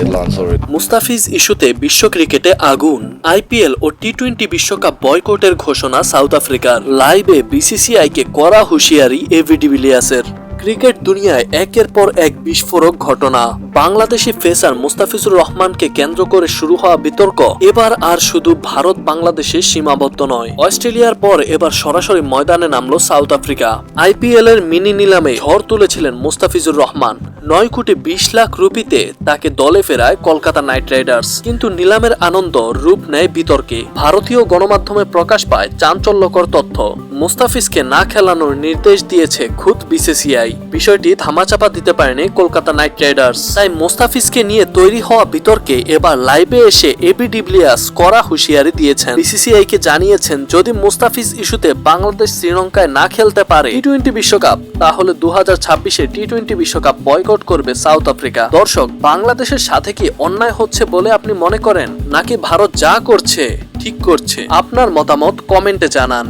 Headlines already. Mustafiz ইস্যুতে বিশ্ব ক্রিকেটে আগুন। আইপিএল ও টি টোয়েন্টি বিশ্বকাপ বয়কটের ঘোষণা সাউথ আফ্রিকার। লাইভে বিসিসিআই কে কড়া হুঁশিয়ারি এভি ডিভিলিয়াসের ক্রিকেট দুনিয়ায় একের পর এক বিস্ফোরক ঘটনা। বাংলাদেশি ফেসার মুস্তাফিজুর রহমানকে কেন্দ্র করে শুরু হওয়া বিতর্ক, এবার আর শুধু ভারত বাংলাদেশে সীমাবদ্ধ নয়। অস্ট্রেলিয়ার পর এবার সরাসরি ময়দানে নামলো সাউথ আফ্রিকা। আইপিএল এর মিনি নিলামে ঝড় তুলেছিলেন মুস্তাফিজুর রহমান। নয় কোটি বিশ লাখ রুপিতে তাকে দলে ফেরায় কলকাতা নাইট রাইডার্স। কিন্তু নিলামের আনন্দ রূপ নেয় বিতর্কে। ভারতীয় গণমাধ্যমে প্রকাশ পায় চাঞ্চল্যকর তথ্য। মুস্তাফিজকে না খেলানোর নির্দেশ দিয়েছে খুদ বিসিসিআই। বিষয়টি ধামাচাপা দিতে পারেনি কলকাতা নাইট রাইডার্স। তাই মুস্তাফিজকে নিয়ে তৈরি হওয়া বিতর্কে এবার লাইভে এসে এবি ডিভিলিয়ার্স কড়া হুঁশিয়ারি দিয়েছেন। বিসিসিআই কে জানিয়েছেন, যদি মুস্তাফিজ ইস্যুতে বাংলাদেশ শ্রীলঙ্কায় না খেলতে পারে টি টোয়েন্টি বিশ্বকাপ, তাহলে দু হাজার ছাব্বিশে টি টোয়েন্টি বিশ্বকাপ বয়কট করবে সাউথ আফ্রিকা। দর্শক, বাংলাদেশের সাথে কি অন্যায় হচ্ছে বলে আপনি মনে করেন? নাকি ভারত যা করছে, ঠিক করছে? আপনার মতামত কমেন্টে জানান।